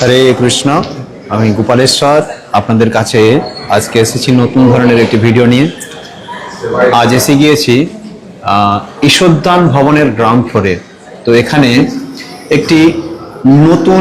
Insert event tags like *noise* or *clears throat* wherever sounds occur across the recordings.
হরে কৃষ্ণ, আমি গোপালেশ্বর। আপনাদের কাছে আজকে এসেছি নতুন ধরনের একটি ভিডিও নিয়ে। আজ এসে গিয়েছি ঈশ্বরদান ভবনের গ্রাউন্ড ফ্লোরে। তো এখানে একটি নতুন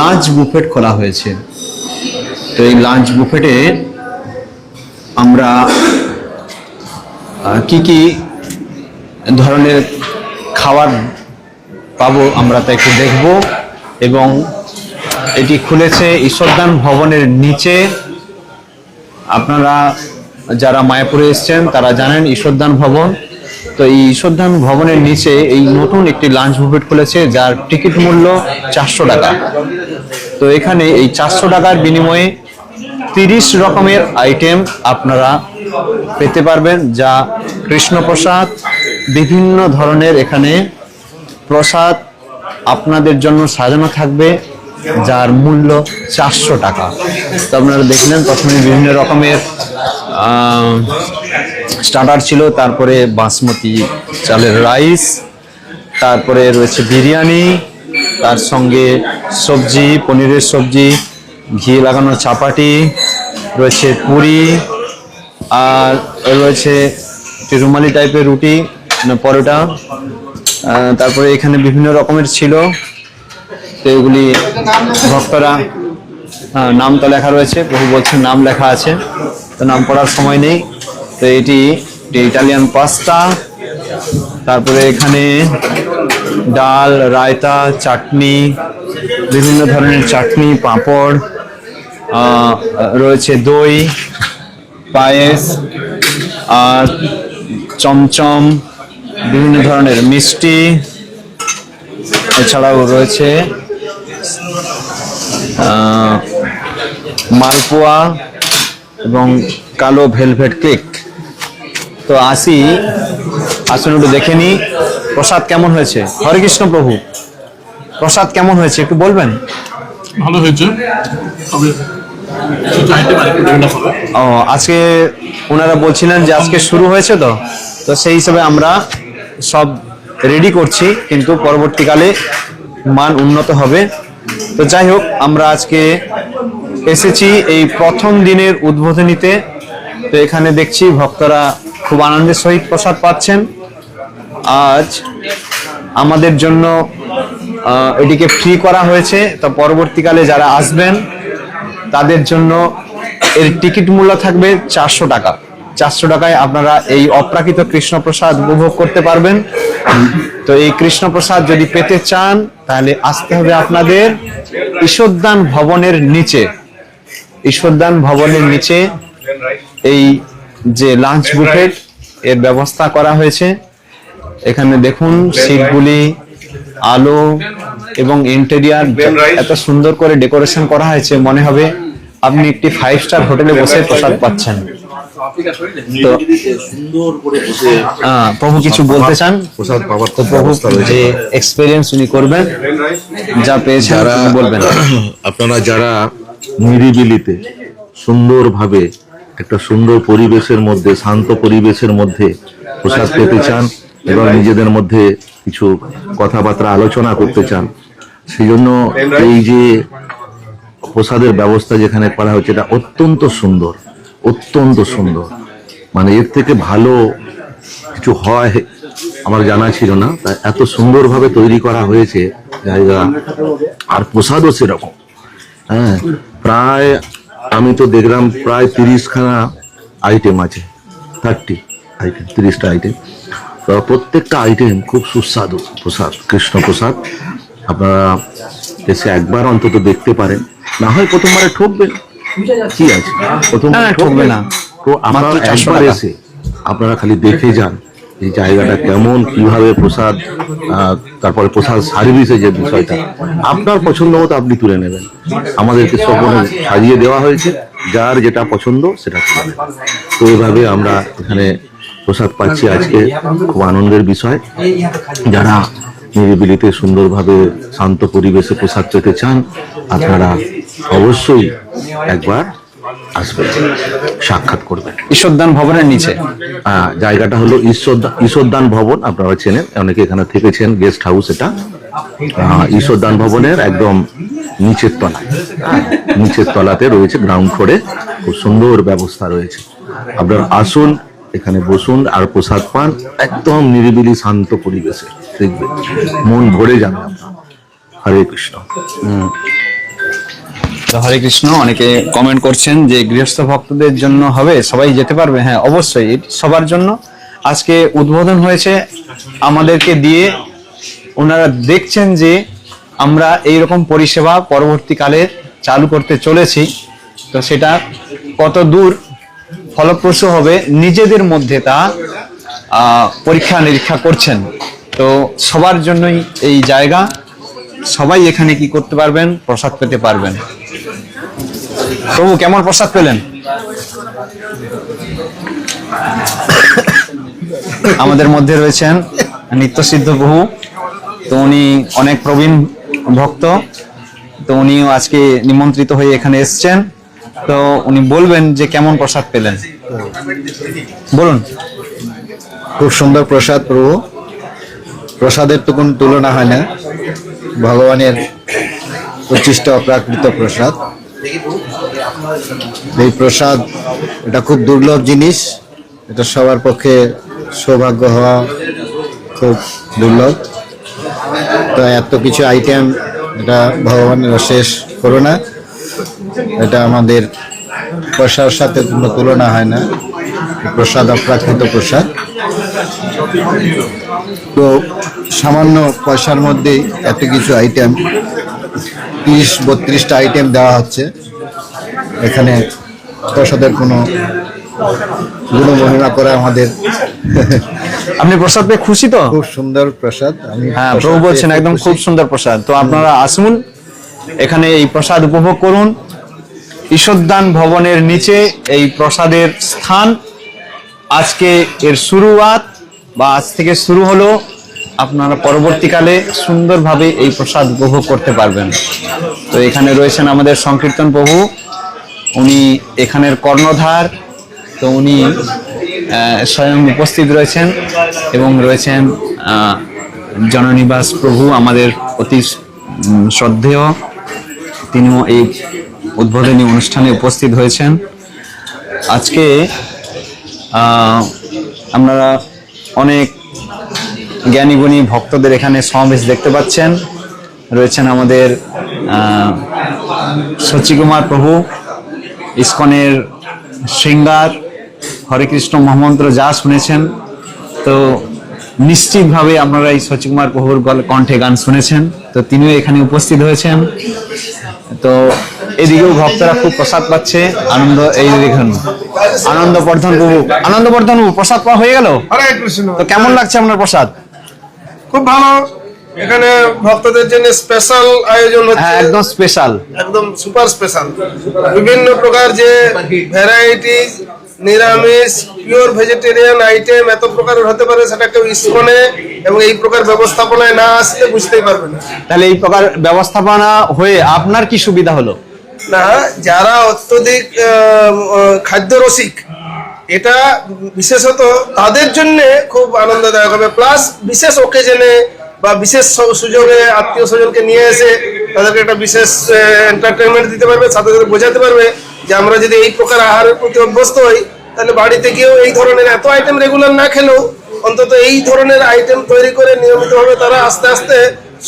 লাঞ্চ বুফেট খোলা হয়েছে। তো এই লাঞ্চ বুফেটে আমরা কি কি ধরনের খাবার পাবো আমরা তা একটু দেখব এবং এটি খুলেছে ঈশ্বরদান ভবনের নিচে। আপনারা যারা মায়াপুরে এসেছেন, তারা জানেন ঈশ্বরদান ভবন। তো এই ঈশ্বরদান ভবনের নিচে এই নতুন একটি লাঞ্চ বুফেট খুলেছে, যার টিকিট মূল্য চারশো টাকা। তো এখানে এই চারশো টাকার বিনিময়ে তিরিশ রকমের আইটেম আপনারা পেতে পারবেন, যা কৃষ্ণপ্রসাদ, বিভিন্ন ধরনের এখানে প্রসাদ আপনাদের জন্য সাজানো থাকবে। যার মূল্য চারশো টাকা। তো আপনারা দেখলেন প্রথমে বিভিন্ন রকমের স্টার্টার ছিল, তারপরে বাসমতি চালের রাইস, তারপরে রয়েছে বিরিয়ানি, তার সঙ্গে সবজি, পনিরের সবজি, ঘি লাগানো চাপাটি, রয়েছে পুরি, আর রয়েছে রুমালি টাইপের রুটি পরোটা তারপরে এখানে বিভিন্ন রকমের ছিল। তো এগুলি ভক্তরা নাম তো লেখা রয়েছে, বহু বলছেন নাম লেখা আছে, তো নাম পড়ার সময় নেই। তো এটি ইটালিয়ান পাস্তা, তারপরে এখানে ডাল, রায়তা, চাটনি, বিভিন্ন ধরনের চাটনি, পাঁপড় রয়েছে দই, পায়েস, আর চমচম, বিভিন্ন ধরনের মিষ্টি, এছাড়াও রয়েছে মালপোয়া এবং কালো ভেলভেট কেক। তো আসি আসুন একটু দেখে নি প্রসাদ কেমন হয়েছে? হরে কৃষ্ণ প্রভু প্রসাদ কেমন হয়েছে? একটু বলবেন? ভালো হয়েছে। তবে ও আজকে ওনারা বলছিলেন যে আজকে শুরু হয়েছে তো। তো সেই হিসেবে আমরা সব রেডি করছি কিন্তু পরবর্তীকালে মান উন্নত হবে। তো যাই হোক, আমরা আজকে এসেছি এই প্রথম দিনের উদ্বোধনীতে। তো এখানে দেখছি ভক্তরা খুব আনন্দের সহিত প্রসাদ পাচ্ছেন। আজ আমাদের জন্য এটিকে ফ্রি করা হয়েছে। তো পরবর্তীকালে যারা আসবেন, তাদের জন্য এর টিকিট মূল্য থাকবে চারশো টাকা। চারশো টাকায় আপনারা এই অপ্রাকৃত কৃষ্ণপ্রসাদ উপভোগ করতে পারবেন। তো এই কৃষ্ণপ্রসাদ যদি পেতে চান, তাহলে আসতে হবে আপনাদের ঈশ্বরদান ভবনের নিচে। ঈশ্বরদান ভবনের নিচে এই যে লাঞ্চ বুফেট এর ব্যবস্থা করা হয়েছে। এখানে দেখুন, সিটগুলি, আলো এবং ইন্টেরিয়ার এত সুন্দর করে ডেকোরেশন করা হয়েছে, মনে হবে আপনি একটি ফাইভ স্টার হোটেলে বসে প্রসাদ পাচ্ছেন। প্রভু কিছু বলতে চান? প্রভু যে এক্সপিরিয়েন্স উনি করবেন যা পেয়েছেন যারা বলবেন। *clears throat* আপনারা যারা নিরিবিলিতে সুন্দরভাবে একটা সুন্দর পরিবেশের মধ্যে শান্ত পরিবেশের মধ্যে প্রসাদ পেতে চান এবং নিজেদের মধ্যে কিছু কথাবার্তা আলোচনা করতে চান সেই জন্য এই যে প্রসাদের ব্যবস্থা যেখানে করা হচ্ছে এটা অত্যন্ত সুন্দর। অত্যন্ত সুন্দর। মানে এর থেকে ভালো কিছু হয় আমার জানা ছিল না। তাই এত সুন্দরভাবে তৈরি করা হয়েছে জায়গা। আর প্রসাদও সেরকম। হ্যাঁ প্রায় আমি তো দেখলাম প্রায় তিরিশখানা আইটেম আছে। থার্টি আইটেম তিরিশটা আইটেম তো প্রত্যেকটা আইটেম খুব সুস্বাদু। প্রসাদ, কৃষ্ণ প্রসাদ। আপনারা এসে একবার অন্তত দেখতে পারেন। না হয় প্রথমবারে ঠকবেন। কি আছে। প্রথম না, ঠকবে 400 একবার এসে আপনারা খালি দেখে যান এই জায়গাটা কেমন কীভাবে প্রসাদ তারপরে প্রসাদ সার্ভিসের যে বিষয়টা। আপনার পছন্দ মতো আপনি তুলে নেবেন। আমাদেরকে সব মনে সাজিয়ে দেওয়া হয়েছে। যার যেটা পছন্দ সেটা তুলে নেবেন। তো এইভাবে আমরা এখানে প্রসাদ পাচ্ছি আজকে। খুব আনন্দের বিষয়। যারা নিরিবিলিতে সুন্দরভাবে শান্ত পরিবেশে প্রসাদ পেতে চান আপনারা অবশ্যই একবার আসবেন সাক্ষাৎ করবেন। ঈশ্বরদান ভবনের নিচে। জায়গাটা হলো ঈশ্বরদান ঈশ্বরদান ভবন আপনারা চেনেন অনেকে এখানে থেকেছেন গেস্ট হাউস এটা। আহ, ঈশ্বরদান ভবনের একদম নিচের তলায়। নিচের তলাতে রয়েছে গ্রাউন্ড ফ্লোরে খুব সুন্দর ব্যবস্থা রয়েছে। আপনার আসুন এখানে বসুন আর প্রসাদ পান একদম নিরিবিলি শান্ত পরিবেশে। দেখবেন মন ভরে যাবে আপনার। হরে কৃষ্ণ। হরে কৃষ্ণ, অনেকে কমেন্ট করছেন যে গৃহস্থ ভক্তদের জন্য হবে, সবাই যেতে পারবে? হ্যাঁ অবশ্যই সবার জন্য। আজকে উদ্বোধন হয়েছে আমাদেরকে দিয়ে। ওনারা দেখছেন যে আমরা এই রকম পরিষেবা পরবর্তীকালে চালু করতে চলেছি। তো সেটা কত দূর ফলপ্রসূ হবে, নিজেদের মধ্যে তা পরীক্ষা নিরীক্ষা করছেন। তো সবার জন্যই এই জায়গা। সবাই এখানে কি করতে পারবেন? প্রসাদ পেতে পারবেন। প্রভু, কেমন প্রসাদ পেলেন? আমাদের মধ্যে রয়েছেন নিত্যসিদ্ধ বহু তো উনি অনেক প্রবীণ ভক্ত। তো উনিও আজকে নিমন্ত্রিত হয়ে এখানে এসেছেন। তো উনি বলবেন যে কেমন প্রসাদ পেলেন। বলুন। খুব সুন্দর প্রসাদ প্রভু। প্রসাদের তো কোনো তুলনা হয় না। ভগবানের প্রতিষ্ঠা অপ্রাকৃত প্রসাদ। এই প্রসাদ, এটা খুব দুর্লভ জিনিস। এটা সবার পক্ষে সৌভাগ্য হওয়া খুব দুর্লভ। তো এত কিছু আইটেম এটা ভগবানের শেষ করো না এটা আমাদের পয়সার সাথে কোনো তুলনা হয় না। প্রসাদ অপ্রাকৃত প্রসাদ। তো সামান্য পয়সার মধ্যেই এত কিছু আইটেম তিরিশ, বত্রিশটা আইটেম দেওয়া হচ্ছে। এখানে প্রসাদের কোনো গুণ গুণমহিমা করে আমাদের। আপনি প্রসাদ পেয়ে খুশি তো? খুব সুন্দর প্রসাদ। আমি হ্যাঁ প্রভু বলছেন একদম খুব সুন্দর প্রসাদ। তো আপনারা আসুন এখানে এই প্রসাদ উপভোগ করুন। ঈশ্বরদান ভবনের নিচে এই প্রসাদের স্থান। আজকে এর শুরুয়াত বা আজ থেকে শুরু হলো। আপনারা পরবর্তীকালে সুন্দরভাবে এই প্রসাদ উপভোগ করতে পারবেন। তো এখানে রয়েছেন আমাদের সংকীর্তন প্রভু। উনি এখানের কর্ণধার তো উনি স্বয়ং উপস্থিত রয়েছেন এবং রয়েছেন জননিবাস প্রভু আমাদের অতি শ্রদ্ধেয়। তিনিও এই উদ্বোধনী অনুষ্ঠানে উপস্থিত হয়েছেন। আজকে আমরা অনেক জ্ঞানীগুণী ভক্তদের এখানে সমাবেশ দেখতে পাচ্ছেন। রয়েছেন আমাদের আহ, শচীকুমার প্রভু ইসকনের শৃঙ্গার হরে কৃষ্ণ মহামন্ত্র যা শুনেছেন তো নিশ্চিতভাবে আপনারা এই শচীকুমার প্রভুর কণ্ঠে গান শুনেছেন তো তিনিও এখানে উপস্থিত হয়েছেন। তো এদিকেও ভক্তরা খুব প্রসাদ পাচ্ছে আনন্দ এই দেখুন আনন্দ বর্ধন প্রভু আনন্দ বর্ধন প্রসাদ পাওয়া হয়ে গেল? তো কেমন লাগছে আপনার প্রসাদ? খুব ভালো। এখানে ভক্তদের জন্য স্পেশাল আয়োজন হচ্ছে হ্যাঁ একদম স্পেশাল একদম সুপার স্পেশাল বিভিন্ন প্রকার যে ভ্যারাইটি নিরামিষ পিওর ভেজিটেরিয়ান আইটেম এত প্রকারের হতে পারে সেটা কেউ ইস্কনে এবং এই প্রকার ব্যবস্থাপনায় না আসলে বুঝতেই পারবে না। তাহলে এই প্রকার ব্যবস্থাপনা হয়ে আপনার কি সুবিধা হলো? না যারা অত্যধিক খাদ্য রসিক এটা বিশেষত তাদের জন্য খুব আনন্দদায়ক হবে। প্লাস বিশেষ ওকেজনে বা বিশেষ সুযোগে আত্মীয় স্বজনকে নিয়ে এসে তাদেরকে একটা বিশেষ এন্টারটেনমেন্ট দিতে পারবে সাথে সাথে বোঝাতে পারবে যে আমরা যদি এই প্রকার আহারের প্রতি অভ্যস্ত হই তাহলে বাড়িতে গিয়েও এই ধরনের এত আইটেম রেগুলার না খেলেও অন্তত এই ধরনের আইটেম তৈরি করে নিয়মিতভাবে তারা আস্তে আস্তে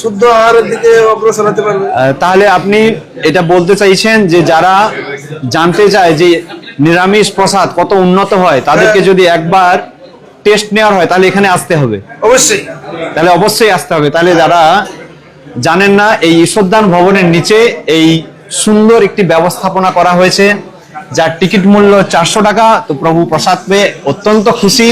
শুদ্ধ আহারের দিকে অগ্রসর হতে পারবে। তাহলে আপনি এটা বলতে চাইছেন যে যারা জানতে চায় যে নিরামিষ প্রসাদ কত উন্নত হয় তাদেরকে যদি একবার টেস্ট নেওয়ার হয় তাহলে এখানে আসতে হবে। অবশ্যই। তাহলে অবশ্যই আসতে হবে। তাহলে যারা জানেন না এই ঈশ্বরদান ভবনের নিচে এই সুন্দর একটি ব্যবস্থাপনা করা হয়েছে যার টিকিট মূল্য চারশো টাকা। তো প্রভু প্রসাদ পেয়ে অত্যন্ত খুশি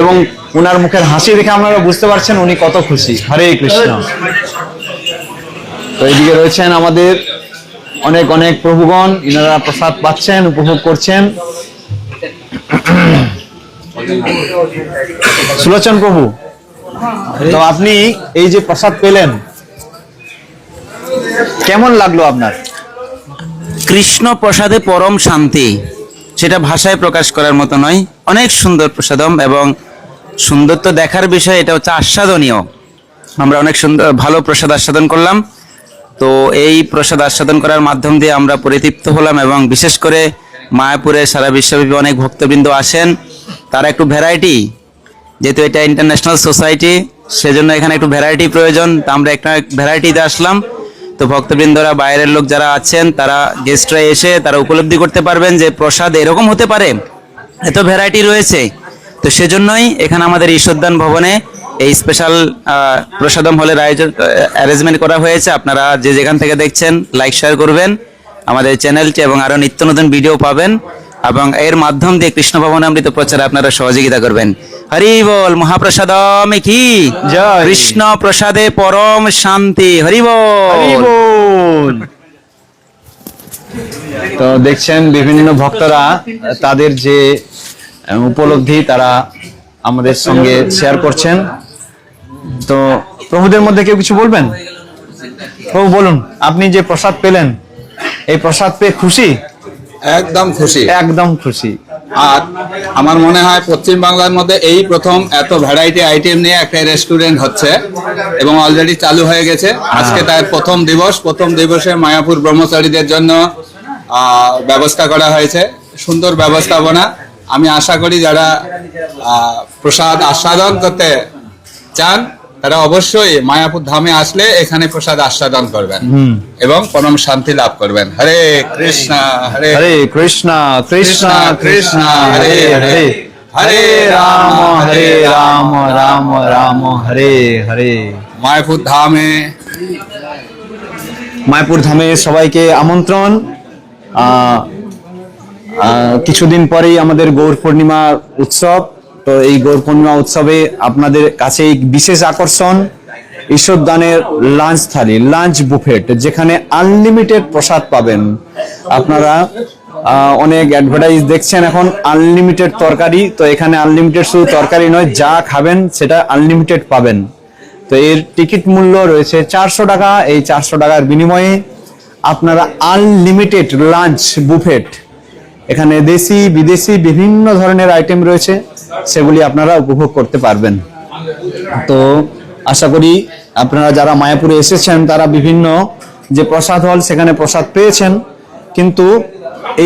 এবং ওনার মুখের হাসি দেখে আপনারা বুঝতে পারছেন উনি কত খুশি। হরে কৃষ্ণ। তো এইদিকে রয়েছেন আমাদের অনেক অনেক প্রভুগণ ইনারা প্রসাদ পাচ্ছেন উপভোগ করছেন। সুলোচন প্রভু তো আপনি এই যে প্রসাদ পেলেন কেমন লাগল আপনার? কৃষ্ণ প্রসাদে পরম শান্তি সেটা ভাষায় প্রকাশ করার মতো নয় অনেক সুন্দর প্রসাদম এবং সুন্দর তো দেখার বিষয় এটা হচ্ছে আস্বাদনীয়। আমরা অনেক সুন্দর ভালো প্রসাদ আস্বাদন করলাম। তো এই প্রসাদ আস্বাদন করার মাধ্যম দিয়ে আমরা পরিতৃপ্ত হলাম এবং বিশেষ করে মায়াপুরে সারা বিশ্বব্যাপী অনেক ভক্তবৃন্দ আসেন। তারা একটু ভ্যারাইটি যেহেতু এটা ইন্টারন্যাশনাল সোসাইটি সেজন্য এখানে একটু ভ্যারাইটি প্রয়োজন। তা আমরা একটা ভ্যারাইটিতে আসলাম। তো ভক্তবৃন্দরা, বাইরের লোক যারা আছেন, তারা গেস্টরা এসে তারা উপলব্ধি করতে পারবেন যে প্রসাদ এরকম হতে পারে। এত ভ্যারাইটি রয়েছে। তো সেজন্যই এখানে আমাদের ঈশ্বরদান ভবনে এই স্পেশাল প্রসাদম হলের আয়োজন অ্যারেঞ্জমেন্ট করা হয়েছে। আপনারা যে যেখান থেকে দেখছেন লাইক শেয়ার করবেন। আমাদের চ্যানেলটি এবং আরও নিত্য নতুন ভিডিও পাবেন। এবং এর মাধ্যম দিয়ে কৃষ্ণ ভবন অমৃত প্রচারে আপনারা সহযোগিতা করবেন। হরি বল মহাপ্রসাদম কি? জয়। কৃষ্ণ প্রসাদে পরম শান্তি। হরি বল। তো দেখছেন বিভিন্ন ভক্তরা তাদের যে উপলব্ধি তারা আমাদের সঙ্গে শেয়ার করছেন। তো প্রভুদের মধ্যে কেউ কিছু বলবেন? প্রভু বলুন আপনি যে প্রসাদ পেলেন এই প্রসাদ পেয়ে খুশি? একদম খুশি। একদম খুশি। আর আমার মনে হয় পশ্চিম বাংলার মধ্যে এই প্রথম এত ভ্যারাইটি আইটেম নিয়ে একটা রেস্টুরেন্ট হচ্ছে এবং অলরেডি চালু হয়ে গেছে। আজকে তার প্রথম দিবস। প্রথম দিবসে মায়াপুর ব্রহ্মচারীদের জন্য ব্যবস্থা করা হয়েছে। সুন্দর ব্যবস্থাপনা। আমি আশা করি যারা প্রসাদ আস্বাদন করতে চান তারা অবশ্যই মায়াপুর ধামে আসলে এখানে প্রসাদ আস্বাদন করবেন এবং পরম শান্তি লাভ করবেন। হরে কৃষ্ণ হরে হরে কৃষ্ণ কৃষ্ণ কৃষ্ণ হরে হরে। হরে রাম হরে রাম রাম রাম হরে হরে। মায়াপুর ধামে মায়াপুর ধামে সবাইকে আমন্ত্রণ। আহ, আহ, কিছুদিন পরেই আমাদের গৌর পূর্ণিমা উৎসব। তো এই গৌর পূর্ণিমা উৎসবে আপনাদের কাছে বিশেষ আকর্ষণ ঈশ্বর দানের লাঞ্চ থালি লাঞ্চ বুফেট যেখানে আনলিমিটেড প্রসাদ পাবেন। আপনারা অনেক অ্যাডভার্টাইজ দেখছেন এখন আনলিমিটেড তরকারি, তো এখানে আনলিমিটেড শুধু তরকারি নয়, যা খাবেন সেটা আনলিমিটেড পাবেন। তো এর টিকিট মূল্য রয়েছে চারশো টাকা, এই চারশো টাকার বিনিময়ে আপনারা আনলিমিটেড লাঞ্চ বুফেট এখানে দেশি, বিদেশি বিভিন্ন ধরনের আইটেম রয়েছে। সেগুলি আপনারা উপভোগ করতে পারবেন। তো আশা করি আপনারা যারা মায়াপুরে এসেছেন, তারা বিভিন্ন যে প্রসাদ হল, সেখানে প্রসাদ পেয়েছেন। কিন্তু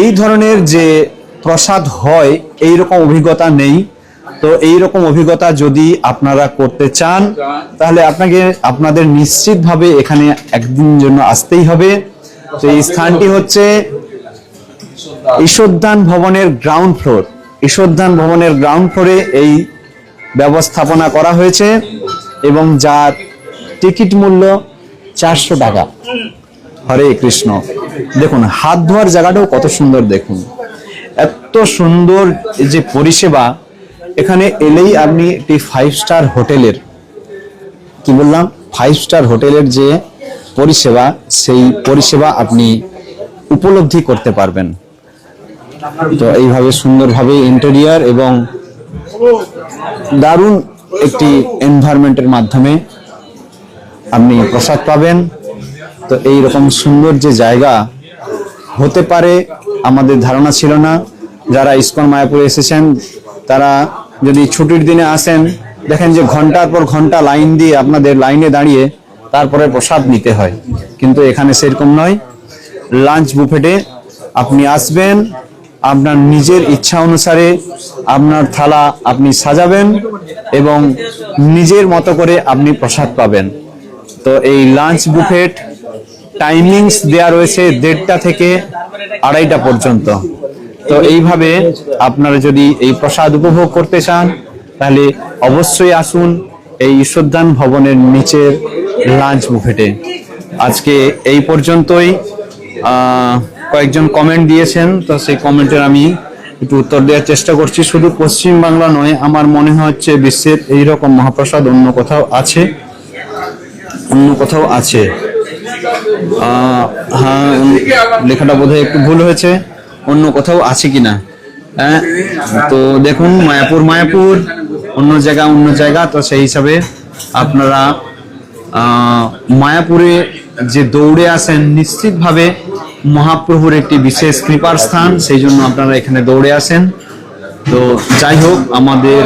এই ধরনের যে প্রসাদ হয় এই রকম অভিজ্ঞতা নেই। তো এই রকম অভিজ্ঞতা যদি আপনারা করতে চান, তাহলে আপনাকে, আপনাদের নিশ্চিতভাবে এখানে একদিন জন্য আসতেই হবে। তো এই স্থানটি হচ্ছে ঈশ্বরদান ভবনের গ্রাউন্ড ফ্লোর। ঈশ্বরদান ভবনের গ্রাউন্ড ফ্লোরে এই ব্যবস্থাপনা করা হয়েছে এবং যার টিকিট মূল্য চারশো টাকা। হরে কৃষ্ণ। দেখুন, হাত ধোয়ার জায়গাটাও কত সুন্দর দেখুন। এত সুন্দর যে পরিষেবা, এখানে এলেই আপনি একটি ফাইভ স্টার হোটেলের, কি বললাম? ফাইভ স্টার হোটেলের যে পরিষেবা, সেই পরিষেবা আপনি উপলব্ধি করতে পারবেন। তো এইভাবে সুন্দরভাবে ইন্টেরিয়ার এবং দারুণ একটি এনভায়রনমেন্টের মাধ্যমে আপনি প্রসাদ পাবেন। তো এই রকম সুন্দর যে জায়গা হতে পারে আমাদের ধারণা ছিল না। যারা ইস্কন মায়াপুরে এসেছেন, তারা যদি ছুটির দিনে আসেন, দেখেন যে ঘণ্টার পর ঘণ্টা লাইন দিয়ে আপনাদের লাইনে দাঁড়িয়ে তারপরে প্রসাদ নিতে হয়। কিন্তু এখানে সেরকম নয়। লাঞ্চ বুফেটে আপনি আসবেন আপনার নিজের ইচ্ছা অনুসারে আপনার থালা আপনি সাজাবেন এবং নিজের মতো করে আপনি প্রসাদ পাবেন। তো এই লাঞ্চ বুফেট টাইমিংস দেয়া রয়েছে দেড়টা থেকে আড়াইটা পর্যন্ত। তো এইভাবে আপনারা যদি এই প্রসাদ উপভোগ করতে চান, তাহলে অবশ্যই আসুন এই ঈশ্বরদান ভবনের নিচের লাঞ্চ বুফেটে আজকে এই পর্যন্তই। কয়েকজন কমেন্ট দিয়েছেন, তো সেই কমেন্টের আমি একটু উত্তর দেওয়ার চেষ্টা করছি। শুধু পশ্চিম বাংলা নয়, আমার মনে হচ্ছে বিশ্বের এইরকম মহাপ্রসাদ অন্য কোথাও আছে। অন্য কোথাও আছে। হ্যাঁ লেখাটা বোধহয় একটু ভুল হয়েছে। অন্য কোথাও আছে কিনা? হ্যাঁ তো দেখুন, মায়াপুর মায়াপুর, অন্য জায়গা অন্য জায়গা, তো সেই হিসাবে আপনারা মায়াপুরে যে দৌড়ে আসেন নিশ্চিতভাবে মহাপ্রভুর একটি বিশেষ কৃপার স্থান, সেই জন্য আপনারা এখানে দৌড়ে আসেন। তো যাই হোক, আমাদের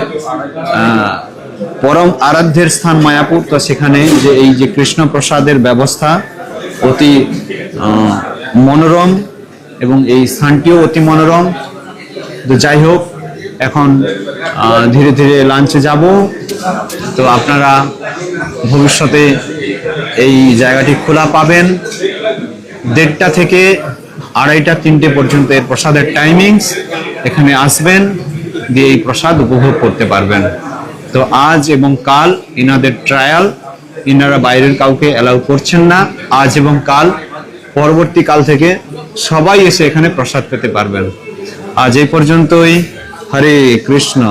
পরম আরাধ্যের স্থান মায়াপুর, তো সেখানে যে এই যে কৃষ্ণ প্রসাদের ব্যবস্থা অতি মনোরম এবং এই স্থানটিও অতি মনোরম। তো যাই হোক এখন ধীরে ধীরে লাঞ্চে যাব। তো আপনারা ভবিষ্যতে এই জায়গাটি খোলা পাবেন। দেড়টা থেকে আড়াইটা, তিনটে পর্যন্ত এর প্রসাদের টাইমিংস এখানে আসবেন, দিয়ে এই প্রসাদ উপভোগ করতে পারবেন। তো আজ এবং কাল ইনাদের ট্রায়াল ইনারা বাইরের কাউকে অ্যালাউ করছেন না। আজ এবং কাল, পরবর্তী কাল থেকে সবাই এসে এখানে প্রসাদ পেতে পারবেন। আজ এই পর্যন্তই। হরে কৃষ্ণ।